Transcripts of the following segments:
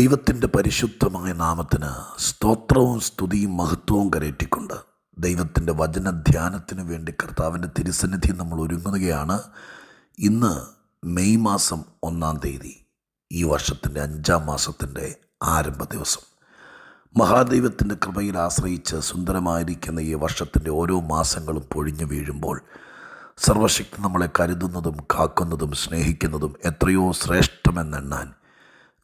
ദൈവത്തിന്റെ പരിശുദ്ധമായ നാമത്തിന് സ്തോത്രവും സ്തുതിയും മഹത്വവും കരയറ്റിക്കൊണ്ട് ദൈവത്തിന്റെ വചനധ്യാനത്തിന് വേണ്ടി കർത്താവിന്റെ തിരുസന്നിധി നമ്മൾ ഒരുങ്ങുകയാണ്. ഇന്ന് മെയ് മാസം ഒന്നാം തീയതി ഈ വർഷത്തിന്റെ അഞ്ചാം മാസത്തിന്റെ ആരംഭ ദിവസം. മഹാദൈവത്തിന്റെ കൃപയിൽ ആശ്രയിച്ച് സുന്ദരമായിരിക്കുന്ന ഈ വർഷത്തിന്റെ ഓരോ മാസങ്ങളും പൊഴിഞ്ഞു വീഴുമ്പോൾ സർവശക്തി നമ്മളെ കരുതുന്നതും കാക്കുന്നതും സ്നേഹിക്കുന്നതും എത്രയോ ശ്രേഷ്ഠമെന്നെണ്ണാൻ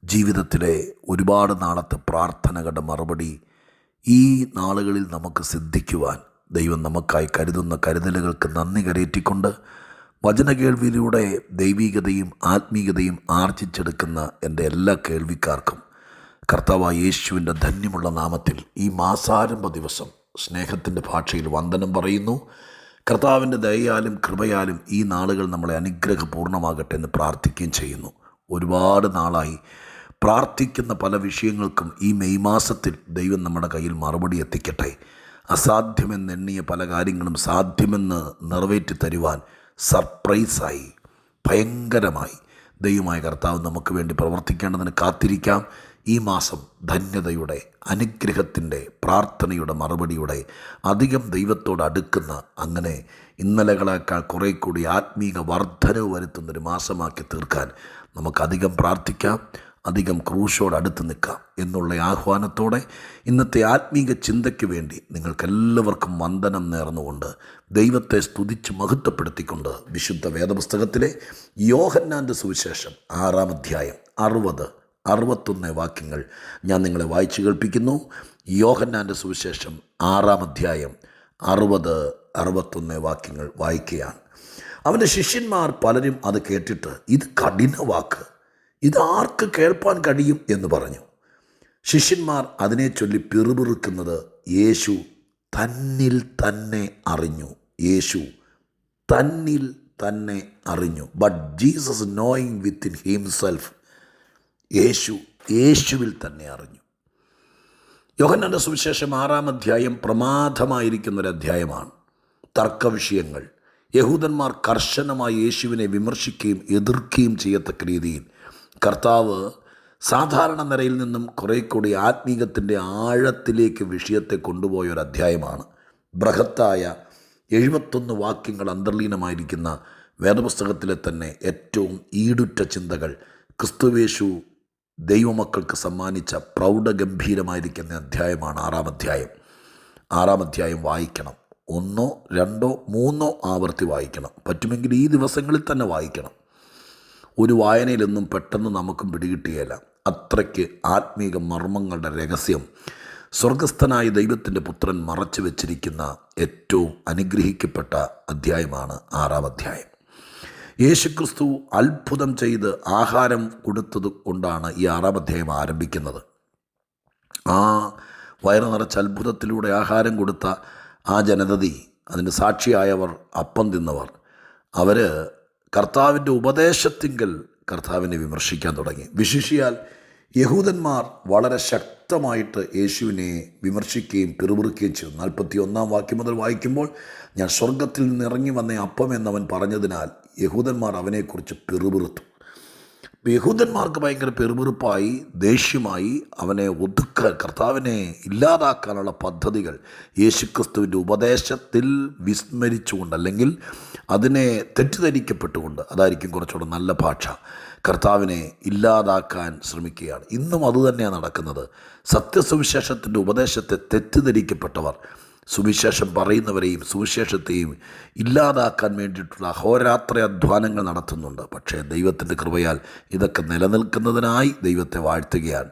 ജീവിതത്തിലെ ഒരുപാട് നാളത്തെ പ്രാർത്ഥനകളുടെ മറുപടി ഈ നാളുകളിൽ നമുക്ക് സിദ്ധിക്കുവാൻ ദൈവം നമുക്കായി കരുതുന്ന കരുതലുകൾക്ക് നന്ദി കരയറ്റിക്കൊണ്ട് വചനകേൾവിയിലൂടെ ദൈവികതയും ആത്മീയതയും ആർജിച്ചെടുക്കുന്ന എന്റെ എല്ലാ കേൾവിക്കാർക്കും കർത്താവ് യേശുവിന്റെ ധന്യമുള്ള നാമത്തിൽ ഈ മാസാരംഭ ദിവസം സ്നേഹത്തിന്റെ ഭാഷയിൽ വന്ദനം പറയുന്നു. കർത്താവിന്റെ ദയയാലും കൃപയാലും ഈ നാളുകൾ നമ്മളെ അനുഗ്രഹപൂർണമാകട്ടെ എന്ന് പ്രാർത്ഥിക്കുകയും ചെയ്യുന്നു. ഒരുപാട് നാളായി പ്രാർത്ഥിക്കുന്ന പല വിഷയങ്ങൾക്കും ഈ മെയ് മാസത്തിൽ ദൈവം നമ്മുടെ കയ്യിൽ മറുപടി എത്തിക്കട്ടെ. അസാധ്യമെന്ന് എണ്ണിയ പല കാര്യങ്ങളും സാധ്യമെന്ന് നിറവേറ്റി തരുവാൻ സർപ്രൈസായി ഭയങ്കരമായി ദൈവമായ കർത്താവ് നമുക്ക് വേണ്ടി പ്രവർത്തിക്കേണ്ടതിന് കാത്തിരിക്കാം. ഈ മാസം ധന്യതയുടെ അനുഗ്രഹത്തിന്റെ പ്രാർത്ഥനയുടെ മറുപടിയുടെ അധികം ദൈവത്തോട് അടുക്കുന്ന അങ്ങനെ ഇന്നലകളേക്കാൾ കുറേ കൂടി ആത്മീക വർധനവ് വരുത്തുന്നൊരു മാസമാക്കി തീർക്കാൻ നമുക്കധികം പ്രാർത്ഥിക്കാം. അധികം ക്രൂശോട് അടുത്ത് നിൽക്കാം എന്നുള്ള ആഹ്വാനത്തോടെ ഇന്നത്തെ ആത്മീക ചിന്തയ്ക്ക് വേണ്ടി നിങ്ങൾക്കെല്ലാവർക്കും വന്ദനം നേർന്നുകൊണ്ട് ദൈവത്തെ സ്തുതിച്ച് മഹത്വപ്പെടുത്തിക്കൊണ്ട് വിശുദ്ധ വേദപുസ്തകത്തിലെ യോഹന്നാന്റെ സുവിശേഷം ആറാം അധ്യായം അറുപത് അറുപത്തൊന്ന് വാക്യങ്ങൾ ഞാൻ നിങ്ങളെ വായിച്ചു കേൾപ്പിക്കുന്നു. യോഹന്നാന്റെ സുവിശേഷം ആറാം അധ്യായം അറുപത് അറുപത്തൊന്ന് വാക്യങ്ങൾ വായിക്കുകയാണ്. അവന്റെ ശിഷ്യന്മാർ പലരും അത് കേട്ടിട്ട് ഇത് കഠിന വാക്ക് ഇത് ആർക്ക് കേൾപ്പാൻ കഴിയും എന്ന് പറഞ്ഞു. ശിഷ്യന്മാർ അതിനെ ചൊല്ലി പിറുപിറുക്കുന്നത് യേശു തന്നിൽ തന്നെ അറിഞ്ഞു. യേശു തന്നിൽ തന്നെ അറിഞ്ഞു. But Jesus knowing within himself Yeshu യേശുവിൽ തന്നെ അറിഞ്ഞു. യോഹന്നന്റെ സുവിശേഷം ആറാം അധ്യായം പ്രമാദമായിരിക്കുന്ന ഒരു അധ്യായമാണ്. തർക്കവിഷയങ്ങൾ. യഹൂദന്മാർ കർശനമായി യേശുവിനെ വിമർശിക്കുകയും എതിർക്കുകയും ചെയ്യത്തക്ക രീതിയിൽ കർത്താവ് സാധാരണ നിലയിൽ നിന്നും കുറേ കൂടി ആത്മീകത്തിന്റെ ആഴത്തിലേക്ക് വിഷയത്തെ കൊണ്ടുപോയ ഒരു അധ്യായമാണ് ബൃഹത്തായ എഴുപത്തൊന്ന് വാക്യങ്ങൾ അന്തർലീനമായിരിക്കുന്ന വേദപുസ്തകത്തിലെ തന്നെ ഏറ്റവും ഈടുറ്റ ചിന്തകൾ ക്രിസ്തുവേശു ദൈവമക്കൾക്ക് സമ്മാനിച്ച പ്രൗഢഗംഭീരമായിരിക്കുന്ന അധ്യായമാണ് ആറാം അധ്യായം. ആറാം അധ്യായം വായിക്കണം. ഒന്നോ രണ്ടോ മൂന്നോ ആവർത്തി വായിക്കണം. പറ്റുമെങ്കിൽ ഈ ദിവസങ്ങളിൽ തന്നെ വായിക്കണം. ഒരു വായനയിലൊന്നും പെട്ടെന്ന് നമുക്കും പിടികിട്ടുകയില്ല അത്രയ്ക്ക് ആത്മീക മർമ്മങ്ങളുടെ രഹസ്യം. സ്വർഗസ്ഥനായ ദൈവത്തിന്റെ പുത്രൻ മറച്ചു വെച്ചിരിക്കുന്ന ഏറ്റവും അനുഗ്രഹിക്കപ്പെട്ട അധ്യായമാണ് ആറാം അധ്യായം. യേശുക്രിസ്തു അത്ഭുതം ചെയ്ത് ആഹാരം കൊടുത്തത് കൊണ്ടാണ് ഈ ആറാം അധ്യായം ആരംഭിക്കുന്നത്. ആ വയറ് നിറച്ച അത്ഭുതത്തിലൂടെ ആഹാരം കൊടുത്ത ആ ജനതതി അതിന് സാക്ഷിയായവർ അപ്പം തിന്നവർ അവർ കർത്താവിന്റെ ഉപദേശത്തിങ്കൽ കർത്താവിനെ വിമർശിക്കാൻ തുടങ്ങി. വിശിഷിയാൽ യഹൂദന്മാർ വളരെ ശക്തമായിട്ട് യേശുവിനെ വിമർശിക്കുകയും പിറുപിറുക്കുകയും ചെയ്തു. നാൽപ്പത്തി ഒന്നാം വാക്യം മുതൽ വായിക്കുമ്പോൾ ഞാൻ സ്വർഗത്തിൽ നിന്ന് ഇറങ്ങി വന്ന അപ്പം എന്നവൻ പറഞ്ഞതിനാൽ യഹൂദന്മാർ അവനെക്കുറിച്ച് പിറുപിറുത്തു. യഹൂദന്മാർക്ക് ഭയങ്കര പെരുമുറുപ്പായി ദേഷ്യമായി അവനെ ഒതുക്ക കർത്താവിനെ ഇല്ലാതാക്കാനുള്ള പദ്ധതികൾ യേശുക്രിസ്തുവിന്റെ ഉപദേശത്തിൽ വിസ്മരിച്ചുകൊണ്ട് അല്ലെങ്കിൽ അതിനെ തെറ്റിദ്ധരിക്കപ്പെട്ടുകൊണ്ട് അതായിരിക്കും കുറച്ചുകൂടെ നല്ല ഭാഷ. കർത്താവിനെ ഇല്ലാതാക്കാൻ ശ്രമിക്കുകയാണ്. ഇന്നും അതുതന്നെയാണ് നടക്കുന്നത്. സത്യസുവിശേഷത്തിന്റെ ഉപദേശത്തെ തെറ്റിദ്ധരിക്കപ്പെട്ടവർ സുവിശേഷം പറയുന്നവരെയും സുവിശേഷത്തെയും ഇല്ലാതാക്കാൻ വേണ്ടിയിട്ടുള്ള അഹോരാത്ര അധ്വാനങ്ങൾ നടത്തുന്നുണ്ട്. പക്ഷേ ദൈവത്തിന്റെ കൃപയാൽ ഇതൊക്കെ നിലനിൽക്കുന്നതിനായി ദൈവത്തെ വാഴ്ത്തുകയാണ്.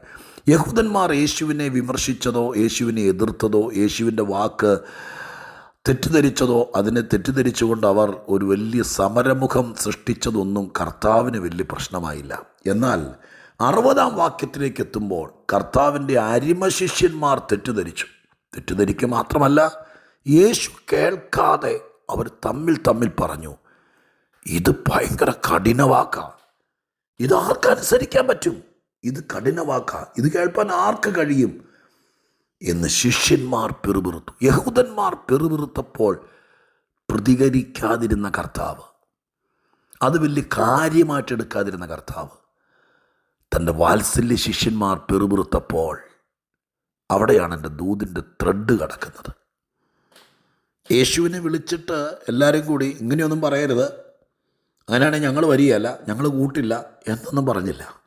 യഹൂദന്മാർ യേശുവിനെ വിമർശിച്ചതോ യേശുവിനെ എതിർത്തതോ യേശുവിന്റെ വാക്ക് തെറ്റിദ്ധരിച്ചതോ അതിനെ തെറ്റിദ്ധരിച്ചുകൊണ്ട് അവർ ഒരു വലിയ സമരമുഖം സൃഷ്ടിച്ചതൊന്നും കർത്താവിന് വലിയ പ്രശ്നമായില്ല. എന്നാൽ അറുപതാം വാക്യത്തിലേക്ക് എത്തുമ്പോൾ കർത്താവിന്റെ അരിമശിഷ്യന്മാർ തെറ്റിദ്ധരിച്ചു. തെറ്റിദ്ധരിക്കുക മാത്രമല്ല യേശു കേൾക്കാതെ അവർ തമ്മിൽ തമ്മിൽ പറഞ്ഞു ഇത് ഭയങ്കര കഠിനവാക്കാം. ഇത് ആർക്കനുസരിക്കാൻ പറ്റും? ഇത് കഠിനവാക്കാം. ഇത് കേൾപ്പാൻ ആർക്ക് കഴിയും? എന്ന് ശിഷ്യന്മാർ പെറുപിറുത്തു. യഹൂദന്മാർ പെറുപിറുത്തപ്പോൾ പ്രതികരിക്കാതിരുന്ന കർത്താവ് അത് വലിയ കാര്യമായിട്ടെടുക്കാതിരുന്ന കർത്താവ് തന്റെ വാത്സല്യ ശിഷ്യന്മാർ പെറുപിറുത്തപ്പോൾ അവിടെയാണ് എന്റെ ദൂതിന്റെ ത്രെഡ് കിടക്കുന്നത്. യേശുവിനെ വിളിച്ചിട്ട് എല്ലാവരും കൂടി ഇങ്ങനെയൊന്നും പറയരുത്. അങ്ങനെയാണെങ്കിൽ ഞങ്ങൾ വരികയല്ല ഞങ്ങൾ കൂട്ടില്ല എന്നൊന്നും പറഞ്ഞില്ല.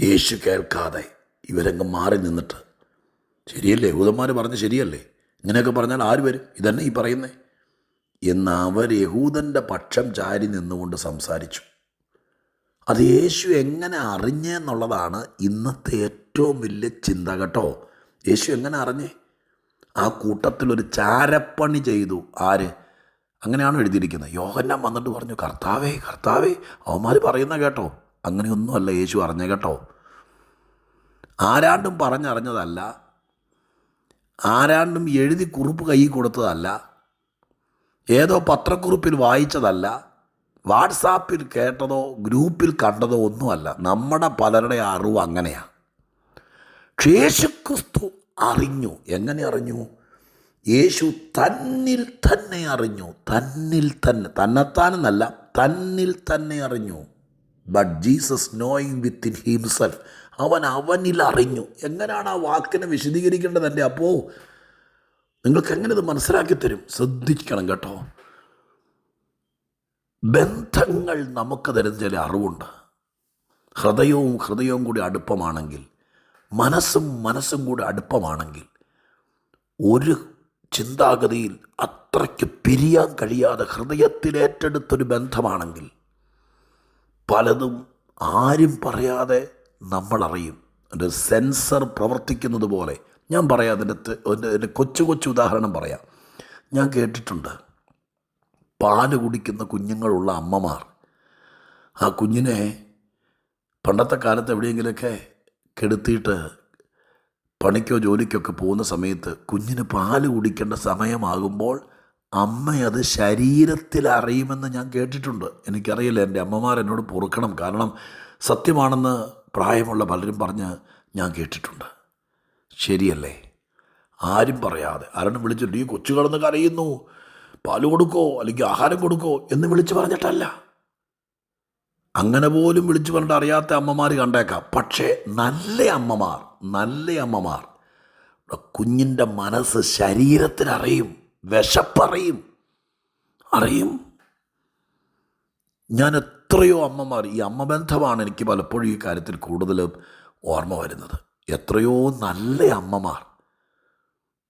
യേശു കേൾക്കാതെ ഇവരങ്ങ് മാറി നിന്നിട്ട് ശരിയല്ലേ? യഹൂദന്മാർ പറഞ്ഞ് ശരിയല്ലേ? ഇങ്ങനെയൊക്കെ പറഞ്ഞാൽ ആര് വരും? ഇതന്നെ ഈ പറയുന്നേ. എന്ന് അവർ യഹൂദന്റെ പക്ഷം ചാരി നിന്നുകൊണ്ട് സംസാരിച്ചു. അത് യേശു എങ്ങനെ അറിഞ്ഞെന്നുള്ളതാണ് ഇന്നത്തെ ഏറ്റവും വലിയ ചിന്ത കേട്ടോ. യേശു എങ്ങനെ അറിഞ്ഞേ? ആ കൂട്ടത്തിൽ ഒരു ചാരപ്പണി ചെയ്തു. ആര്? അങ്ങനെയാണ് എഴുതിയിരിക്കുന്നത്. യോഹന്നാൻ വന്നിട്ട് പറഞ്ഞു കർത്താവേ കർത്താവേ. അവന്മാർ പറയുന്ന കേട്ടോ. അങ്ങനെയൊന്നുമല്ല യേശു അറിഞ്ഞ കേട്ടോ. ആരാണ്ടും പറഞ്ഞറിഞ്ഞതല്ല. ആരാണ്ടും എഴുതി കുറിപ്പ് കൈ കൊടുത്തതല്ല. ഏതോ പത്രക്കുറിപ്പിൽ വായിച്ചതല്ല. വാട്സാപ്പിൽ കേട്ടതോ ഗ്രൂപ്പിൽ കണ്ടതോ ഒന്നുമല്ല. നമ്മുടെ പലരുടെ അറിവ് അങ്ങനെയാണ് യേശുക്രിസ്തു അറിഞ്ഞു. എങ്ങനെ അറിഞ്ഞു? യേശു തന്നിൽ തന്നെ അറിഞ്ഞു. തന്നിൽ തന്നെ. തന്നെത്താനെന്നല്ല തന്നിൽ തന്നെ അറിഞ്ഞു. But Jesus knowing within himself അവൻ അവനിൽ അറിഞ്ഞു. എങ്ങനെയാണ് ആ വാക്കിനെ വിശദീകരിക്കേണ്ടത് എന്റെ അപ്പോൾ നിങ്ങൾക്ക് എങ്ങനെ ഇത് മനസ്സിലാക്കി തരും? ശ്രദ്ധിക്കണം കേട്ടോ. ബന്ധങ്ങൾ നമുക്ക് തരുന്ന ചില അറിവുണ്ട്. ഹൃദയവും ഹൃദയവും കൂടി അടുപ്പമാണെങ്കിൽ മനസ്സും മനസ്സും കൂടെ അടുപ്പമാണെങ്കിൽ ഒരു ചിന്താഗതിയിൽ അത്രയ്ക്ക് പിരിയാൻ കഴിയാതെ ഹൃദയത്തിലേറ്റെടുത്തൊരു ബന്ധമാണെങ്കിൽ പലതും ആരും പറയാതെ നമ്മളറിയും. ഒരു സെൻസർ പ്രവർത്തിക്കുന്നത് പോലെ. ഞാൻ പറയാം അതിന്റെ എന്റെ കൊച്ചു കൊച്ചു ഉദാഹരണം പറയാം. ഞാൻ കേട്ടിട്ടുണ്ട്. പാൽ കുടിക്കുന്ന കുഞ്ഞുങ്ങളുള്ള അമ്മമാർ. ആ കുഞ്ഞിനെ പണ്ടത്തെ കാലത്ത് എവിടെയെങ്കിലുമൊക്കെ കെടുത്തിയിട്ട് പണിക്കോ ജോലിക്കൊക്കെ പോകുന്ന സമയത്ത് കുഞ്ഞിന് പാൽ കുടിക്കേണ്ട സമയമാകുമ്പോൾ അമ്മ അത് ശരീരത്തിൽ അറിയുമെന്ന് ഞാൻ കേട്ടിട്ടുണ്ട്. എനിക്കറിയില്ല എന്റെ അമ്മമാർ എന്നോട് പൊറുക്കണം. കാരണം സത്യമാണെന്ന് പ്രായമുള്ള പലരും പറഞ്ഞ് ഞാൻ കേട്ടിട്ടുണ്ട്. ശരിയല്ലേ? ആരും പറയാതെ. ആരും വിളിച്ചിട്ട് ഈ കൊച്ചു കിടന്ന് കരയുന്നു. പാൽ കൊടുക്കോ അല്ലെങ്കിൽ ആഹാരം കൊടുക്കോ എന്ന് വിളിച്ച് പറഞ്ഞിട്ടല്ല. അങ്ങനെ പോലും വിളിച്ചു പറഞ്ഞിട്ട് അറിയാത്ത അമ്മമാർ കണ്ടേക്കാം. പക്ഷേ നല്ല അമ്മമാർ നല്ല അമ്മമാർ. കുഞ്ഞിന്റെ മനസ്സ് ശരീരത്തിനറിയും വിശപ്പറിയും. അറിയും. ഞാൻ എത്രയോ അമ്മമാർ ഈ അമ്മബന്ധമാണ് എനിക്ക് പലപ്പോഴും ഈ കാര്യത്തിൽ കൂടുതൽ ഓർമ്മ വരുന്നത്. എത്രയോ നല്ല അമ്മമാർ.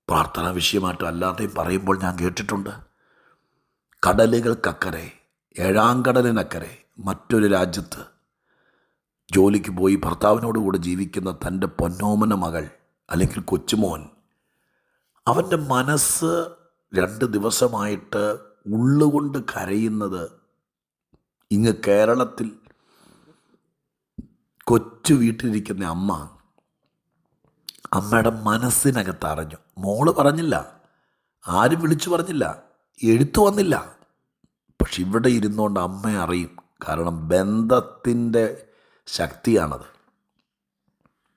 പ്രാർത്ഥനാ വിഷയമായിട്ടും അല്ലാതെയും പറയുമ്പോൾ ഞാൻ കേട്ടിട്ടുണ്ട്. കടലുകൾക്കക്കരെ ഏഴാങ്കടലിനക്കരെ മറ്റൊരു രാജ്യത്ത് ജോലിക്ക് പോയി ഭർത്താവിനോട് കൂടെ ജീവിക്കുന്ന തന്റെ പൊന്നോമന മകൾ അല്ലെങ്കിൽ കൊച്ചുമോൻ അവന്റെ മനസ്സ് രണ്ട് ദിവസമായിട്ട് ഉള്ളുകൊണ്ട് കരയുന്നത് ഇങ്ങ് കേരളത്തിൽ കൊച്ചു വീട്ടിലിരിക്കുന്ന അമ്മ അമ്മയുടെ മനസ്സിനകത്ത് അറിഞ്ഞു. മോൾ പറഞ്ഞില്ല ആരും വിളിച്ചു പറഞ്ഞില്ല എഴുത്തു വന്നില്ല. പക്ഷെ ഇവിടെ ഇരുന്നുകൊണ്ട് അമ്മ അറിയും. കാരണം ബന്ധത്തിന്റെ ശക്തിയാണത്.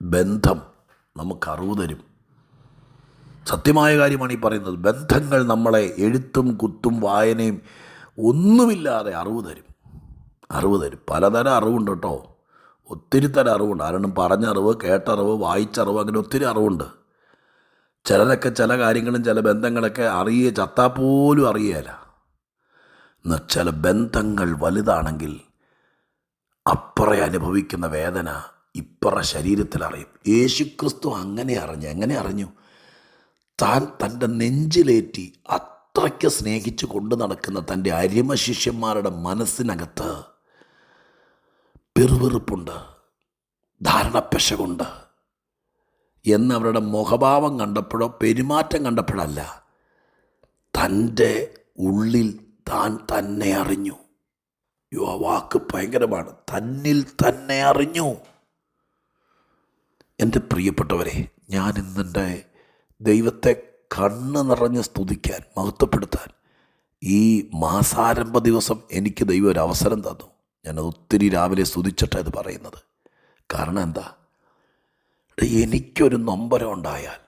ബന്ധം നമുക്ക് അറിവ് തരും. സത്യമായ കാര്യമാണ് ഈ പറയുന്നത്. ബന്ധങ്ങൾ നമ്മളെ എഴുത്തും കുത്തും വായനയും ഒന്നുമില്ലാതെ അറിവ് തരും. അറിവ് തരും. പലതരം അറിവുണ്ട് കേട്ടോ. ഒത്തിരി തരം അറിവുണ്ട്. ആരണം പറഞ്ഞ അറിവ് കേട്ടറിവ് വായിച്ചറിവ് അങ്ങനെ ഒത്തിരി അറിവുണ്ട്. ചിലരൊക്കെ ചില കാര്യങ്ങളും ചില ബന്ധങ്ങളൊക്കെ അറിയേ ചത്താ പോലും അറിയേല. ചില ബന്ധങ്ങൾ വലുതാണെങ്കിൽ അപ്പുറ അനുഭവിക്കുന്ന വേദന ഇപ്പുറ ശരീരത്തിൽ അറിയും. യേശുക്രിസ്തു അങ്ങനെ അറിഞ്ഞു എങ്ങനെ അറിഞ്ഞു? താൻ തന്റെ നെഞ്ചിലേറ്റി അത്രയ്ക്ക് സ്നേഹിച്ച് കൊണ്ടു നടക്കുന്ന തന്റെ അരിമ ശിഷ്യന്മാരുടെ മനസ്സിനകത്ത് പെറുപെറുപ്പുണ്ട് ധാരണപ്പെശകുണ്ട് എന്നവരുടെ മുഖഭാവം കണ്ടപ്പോഴോ പെരുമാറ്റം കണ്ടപ്പോഴല്ല തന്റെ ഉള്ളിൽ താൻ തന്നെ അറിഞ്ഞു. യോ ആ വാക്ക് ഭയങ്കരമാണ്. തന്നിൽ തന്നെ അറിഞ്ഞു. എന്റെ പ്രിയപ്പെട്ടവരെ ഞാൻ ഇന്നെന്റെ ദൈവത്തെ കണ്ണ് നിറഞ്ഞ് സ്തുതിക്കാൻ മഹത്വപ്പെടുത്താൻ ഈ മാസാരംഭ ദിവസം എനിക്ക് ദൈവം ഒരു അവസരം തന്നു. ഞാൻ ഒത്തിരി രാവിലെ സ്തുതിച്ചിട്ടാണ് ഇത് പറയുന്നത്. കാരണം എന്താ? എനിക്കൊരു നൊമ്പരം ഉണ്ടായാൽ.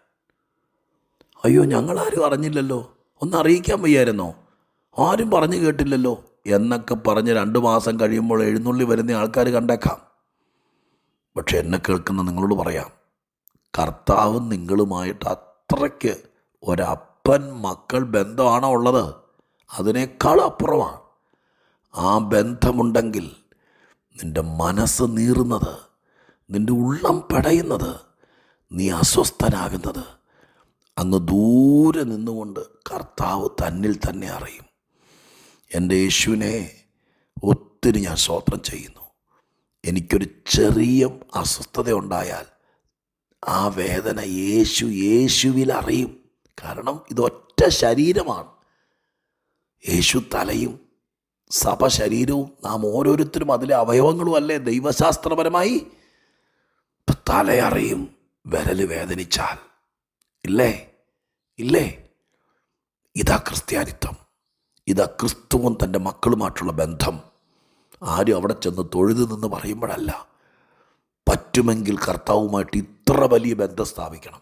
അയ്യോ ഞങ്ങളാരും അറിഞ്ഞില്ലല്ലോ. ഒന്ന് അറിയിക്കാൻ വയ്യായിരുന്നോ? ആരും പറഞ്ഞു കേട്ടില്ലല്ലോ എന്നൊക്കെ പറഞ്ഞ് രണ്ട് മാസം കഴിയുമ്പോൾ എഴുന്നള്ളി വരുന്ന ആൾക്കാർ കണ്ടേക്കാം. പക്ഷെ എന്നെ കേൾക്കുന്ന നിങ്ങളോട് പറയാം കർത്താവും നിങ്ങളുമായിട്ട് അത്രയ്ക്ക് ഒരപ്പൻ മക്കൾ ബന്ധമാണോ ഉള്ളത്? അതിനേക്കാൾ അപ്പുറമാണ്. ആ ബന്ധമുണ്ടെങ്കിൽ നിന്റെ മനസ്സ് നീറുന്നത് നിന്റെ ഉള്ളം പടയുന്നത് നീ അസ്വസ്ഥനാകുന്നത് അങ്ങ് ദൂരെ നിന്നുകൊണ്ട് കർത്താവ് തന്നിൽ തന്നെ അറിയും. എന്റെ യേശുവിനെ ഒത്തിരി ഞാൻ സ്വോത്രം ചെയ്യുന്നു. എനിക്കൊരു ചെറിയ അസ്വസ്ഥത ഉണ്ടായാൽ ആ വേദന യേശു യേശുവിൽ അറിയും. കാരണം ഇതൊറ്റ ശരീരമാണ്. യേശു തലയും സഭ ശരീരവും നാം ഓരോരുത്തരും അതിലെ അവയവങ്ങളും അല്ലേ ദൈവശാസ്ത്രപരമായി? തലയറിയും വിരൽ വേദനിച്ചാൽ. ഇല്ലേ? ഇല്ലേ? ഇതാ ക്രിസ്ത്യാനിത്വം. ഇതാ ക്രിസ്തുവും തന്റെ മക്കളുമായിട്ടുള്ള ബന്ധം. ആരും അവിടെ ചെന്ന് തൊഴുത് നിന്ന് പറയുമ്പോഴല്ല പറ്റുമെങ്കിൽ കർത്താവുമായിട്ട് ഇത്ര വലിയ ബന്ധം സ്ഥാപിക്കണം.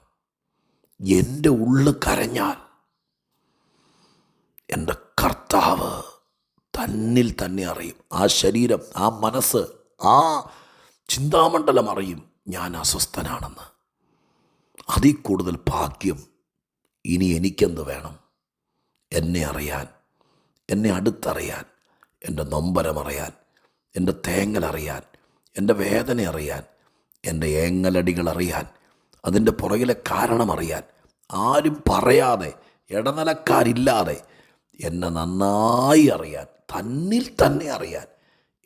എന്റെ ഉള്ളു കരഞ്ഞാൽ എന്റെ കർത്താവ് തന്നിൽ തന്നെ അറിയും. ആ ശരീരം ആ മനസ്സ് ആ ചിന്താമണ്ഡലം അറിയും ഞാൻ അസ്വസ്ഥനാണെന്ന്. അതിൽ കൂടുതൽ ഭാഗ്യം ഇനി എനിക്കെന്ത് വേണം? എന്നെ അറിയാൻ എന്നെ അടുത്തറിയാൻ എന്റെ നൊമ്പരമറിയാൻ എന്റെ തേങ്ങലറിയാൻ എന്റെ വേദന അറിയാൻ എന്റെ ഏങ്ങലടികൾ അറിയാൻ അതിന്റെ പുറകിലെ കാരണം അറിയാൻ ആരും പറയാതെ ഇടനിലക്കാരില്ലാതെ എന്നെ നന്നായി അറിയാൻ തന്നിൽ തന്നെ അറിയാൻ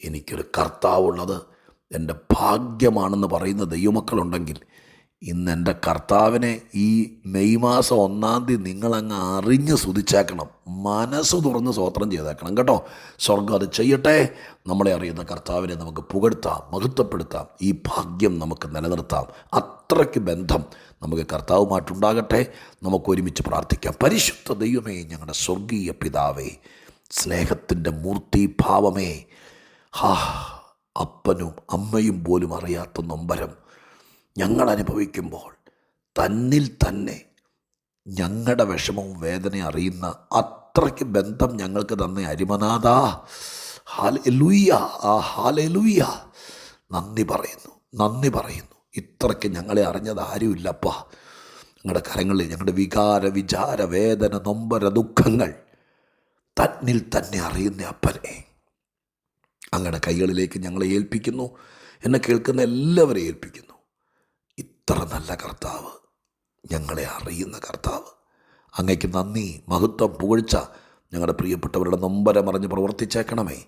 എനിക്കൊരു കർത്താവുള്ളത് എന്റെ ഭാഗ്യമാണെന്ന് പറയുന്ന ദൈവമക്കളുണ്ടെങ്കിൽ ഇന്ന് എന്റെ കർത്താവിനെ ഈ മെയ് മാസം ഒന്നാം തീയതി നിങ്ങളങ്ങ് അറിഞ്ഞ് സ്തുതിച്ചേക്കണം. മനസ്സ് തുറന്ന് സ്വോത്രം ചെയ്തേക്കണം കേട്ടോ. സ്വർഗം അത് ചെയ്യട്ടെ. നമ്മളെ അറിയുന്ന കർത്താവിനെ നമുക്ക് പുകഴ്ത്താം മഹത്വപ്പെടുത്താം ഈ ഭാഗ്യം നമുക്ക് നിലനിർത്താം. അത്രയ്ക്ക് ബന്ധം നമുക്ക് കർത്താവുമായിട്ടുണ്ടാകട്ടെ. നമുക്ക് ഒരുമിച്ച് പ്രാർത്ഥിക്കാം. പരിശുദ്ധ ദൈവമേ ഞങ്ങളുടെ സ്വർഗീയ പിതാവേ സ്നേഹത്തിന്റെ മൂർത്തിഭാവമേ. ഹാ അപ്പനും അമ്മയും പോലും അറിയാത്ത നൊമ്പരം. ഞങ്ങൾ അനുഭവിക്കുമ്പോൾ തന്നിൽ തന്നെ ഞങ്ങളുടെ വിഷമവും വേദനയും അറിയുന്ന അത്രയ്ക്ക് ബന്ധം ഞങ്ങൾക്ക് തന്നെ അരിമനാഥാ. ഹാലൂയ്യ ആ ഹാലൂയ്യ നന്ദി പറയുന്നു. നന്ദി പറയുന്നു. ഇത്രയ്ക്ക് ഞങ്ങളെ അറിഞ്ഞത് ആരുമില്ലപ്പാ. ഞങ്ങളുടെ കരങ്ങളിൽ ഞങ്ങളുടെ വികാര വിചാര വേദന നൊമ്പര ദുഃഖങ്ങൾ തന്നിൽ തന്നെ അറിയുന്ന അപ്പനെ അങ്ങയുടെ കൈകളിലേക്ക് ഞങ്ങളെ ഏൽപ്പിക്കുന്നു. എന്നെ കേൾക്കുന്ന എല്ലാവരെയും ഏൽപ്പിക്കുന്നു. ഇത്ര നല്ല കർത്താവ്. ഞങ്ങളെ അറിയുന്ന കർത്താവ്. അങ്ങയ്ക്ക് നന്ദി മഹത്വം പുകഴ്ച ഞങ്ങളുടെ പ്രിയപ്പെട്ടവരുടെ നൊമ്പരമറിഞ്ഞ് പ്രവർത്തിച്ചേക്കണമേ.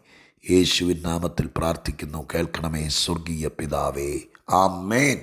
യേശുവിൻ നാമത്തിൽ പ്രാർത്ഥിക്കുന്നു കേൾക്കണമേ സ്വർഗീയ പിതാവേ. ആമേൻ.